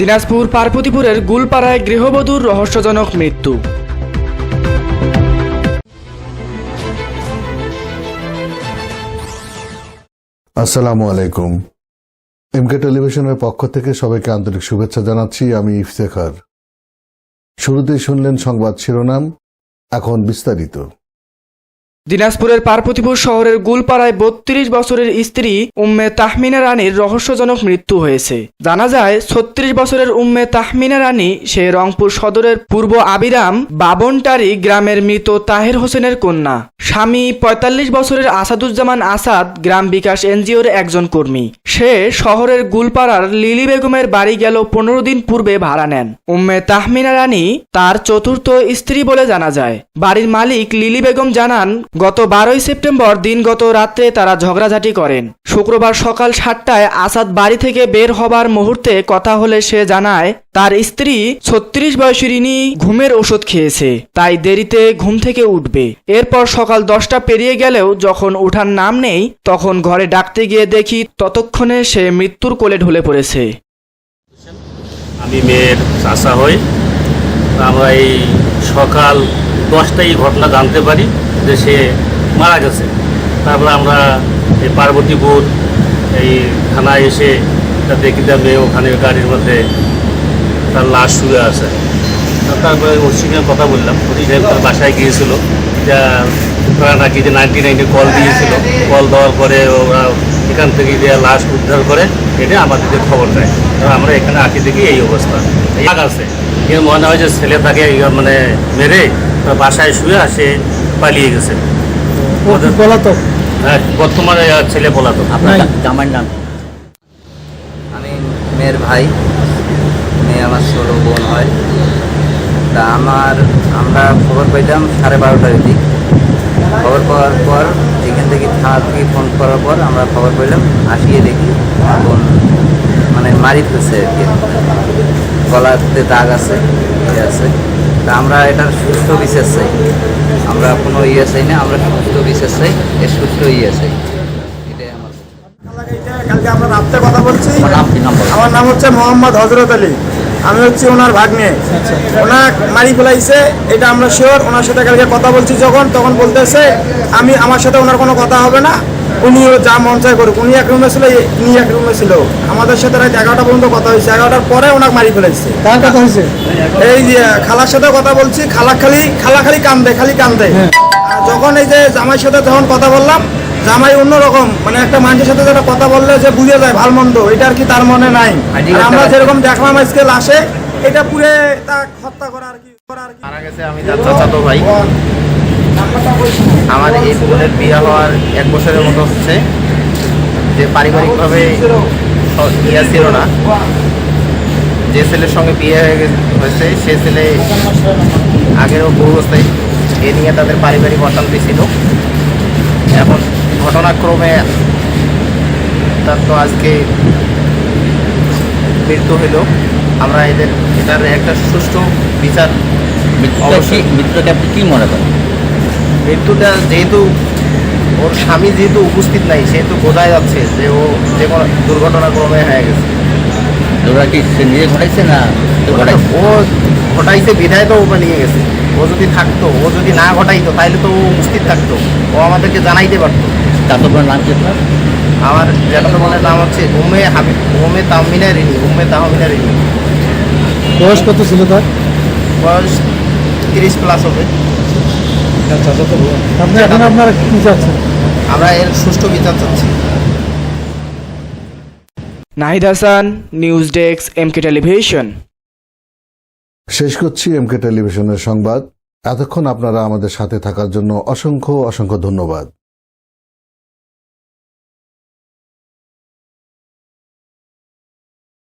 দিনাজপুর পার্বতীপুরের গুলপাড়ায় গৃহবধূর রহস্যজনক মৃত্যু। আসসালামু আলাইকুম। এমকে টেলিভিশনের পক্ষ থেকে সবাইকে আন্তরিক শুভেচ্ছা জানাচ্ছি, আমি ইফতেখার। শুরুতেই শুনলেন সংবাদ শিরোনাম, এখন বিস্তারিত। দিনাজপুরের পার্বতীপুর শহরের গুলপাড়ায় বত্রিশ বছরের স্ত্রী উম্মে তাহমিনা রানীর রহস্যজনক মৃত্যু হয়েছে। জানা যায়, ছত্রিশ বছরের উম্মে তাহমিনা রানী সে রংপুর সদরের পূর্ব আবিরাম বাবনটারি গ্রামের মৃত তাহের হোসেনের কন্যা। স্বামী পঁয়তাল্লিশ বছরের আসাদুজ্জামান আসাদ গ্রাম বিকাশ এনজিওর একজন কর্মী। সে শহরের গুলপাড়ার লিলি বেগমের বাড়ি গেল পনেরো দিন পূর্বে ভাড়া নেন। উম্মে তাহমিনা রানী তার চতুর্থ স্ত্রী বলে জানা যায়। বাড়ির মালিক লিলি বেগম জানান, গত বারোই সেপ্টেম্বর দিনগত রাত্রে তারা ঝগড়াঝাটি করেন। শুক্রবার সকাল সাতটায় আসাদ বাড়ি থেকে বের হবার মুহূর্তে কথা হলে সে জানায় তার স্ত্রী ছত্রিশ বয়সিনী ঘুমের ওষুধ খেয়েছে, তাই দেরিতে ঘুম থেকে উঠবে। এরপর সকাল দশটা পেরিয়ে গেলেও যখন উঠার নাম নেই, তখন ঘরে ডাকতে গিয়ে দেখি ততক্ষণে সে মৃত্যুর কোলে ঢলে পড়েছে। আমি মেয়ের চাষা হই। আমরা এই সকাল দশটায় ঘটনা জানতে পারি যে সে মারা গেছে। তারপরে আমরা এই পার্বতীপুর এই থানায় এসে দেখি মেয়ে ওখানে গাড়ির মধ্যে তার লাশ শুয়ে আছে। তারপরে ওর সঙ্গে কথা বললাম। সাহেব তার বাসায় গিয়েছিল যা নাকি যে নাইনটি নাইনে কল দিয়েছিল। কল দেওয়ার পরে ওরা এখান থেকে যে লাশ উদ্ধার করে এটা আমাদেরকে খবর দেয়। তো আমরা এখানে আসি দেখি এই অবস্থা। রাগ আছে। কিন্তু মনে হয় যে ছেলে তাকে মানে মেরে তার বাসায় শুয়ে আসে পালিয়ে গেছে। ওদের- পলাতক? হ্যাঁ বর্তমানে ছেলে পলাতক। আপনার জামাইয়ের নাম? আমি মেয়ের ভাই। মেয়ে আমার ষোলো বোন হয়। তা আমার আমরা খবর পাইতাম সাড়ে বারোটার দিক। খবর পাওয়ার পর এখান থেকে থানা থেকে ফোন করার পর আমরা খবর পেলাম আসিয়ে দেখি আমার বোন মানে মারি ফেলছে আর কি। গলাতে দাগ আছে ইয়ে আছে। তা আমরা এটার সুস্থ বিচার চাই। আমরা কোনো ইয়ে চাই না আমরা সুস্থ বিচার চাই এর সুস্থ ইয়ে চাই। এটাই আমার। কালকে আমরা রাত্রে কথা বলছি আমার নাম কি নাম বলো? আমার নাম হচ্ছে মোহাম্মদ হজরত আলী। আমি হচ্ছে ওনার ভাগ্নে। ওনার মারি ফেলাইছে এটা আমরা শিওর ওনার সাথে কালকে কথা বলছি যখন তখন বলতেছে আমি আমার সাথে ওনার কোনো কথা হবে না। উনিও যা মন চায় করুক। উনি এক রুমে ছিল ইনি এক রুমে ছিল। আমাদের সাথে রাত এগারোটা পর্যন্ত কথা হয়েছে। এগারোটার পরে ওনাকে মারি ফেলেছে কার কথা হয়েছে? এই যে খালার সাথে কথা বলছি খালা খালি খালা খালি কান্দে খালি কান্দে। আর যখন এই যে জামাইয়ের সাথে যখন কথা বললাম জামাই অন্যরকম মানে একটা মানুষের সাথে যেটা কথা বললে যে বুঝে যায় ভালো মন্দ এটা আর কি তার মনে নাই? আমরা যেরকম দেখলাম আজকে লাশে এটা পুরে তা হত্যা করা আর কি করা আর কি। মারা গেছে আমি তার চাচাতো ভাই। আমার এই বোনের বিয়ে হওয়ার এক বছরের মতো হচ্ছে। যে পারিবারিকভাবে ইয়া ছিল না। যে ছেলের সঙ্গে বিয়ে হয়ে হয়েছে সে ছেলে আগেরও বহু অবস্থায় এ নিয়ে তাদের পারিবারিক অশান্তি ছিল। এখন ঘটনাক্রমে তার তো আজকে মৃত্যু হইল আমরা এদের এটার একটা সুষ্ঠু বিচার মৃত্যুটা। মৃত্যুটাকে আপনি কি মনে করেন? মৃত্যুটা যেহেতু ওর স্বামী যেহেতু উপস্থিত নাই সেহেতু বোঝা যাচ্ছে যে ও যে কোনো দুর্ঘটনাক্রমে হয়ে গেছে। ওরা কি সে নিজে ঘটাইছে না ও ঘটাইছে বিধায় তো ও নিয়ে গেছে। ও যদি থাকতো ও যদি না ঘটাইতো তাহলে তো ও উপস্থিত থাকতো। ও আমাদেরকে জানাইতে পারতো। চাতকের নাম কি আপনার? আমার জ্যাঠাতো বোনের নাম হচ্ছে উমে হাবিব উমে তাহমিনা রিনি উমে তাহমিনা রিনি বয়স কত ছিল তার? বয়স তিরিশ প্লাস হবে। আপনি এখন আপনারা কি চাচ্ছেন আমরা এর সুষ্ঠু বিচার চাচ্ছি। Nahid Hasan news desk M K television. শেষ করছি এমকে টেলিভিশনের সংবাদ। এতক্ষণ আপনারা আমাদের সাথে থাকার জন্য অসংখ্য অসংখ্য ধন্যবাদ।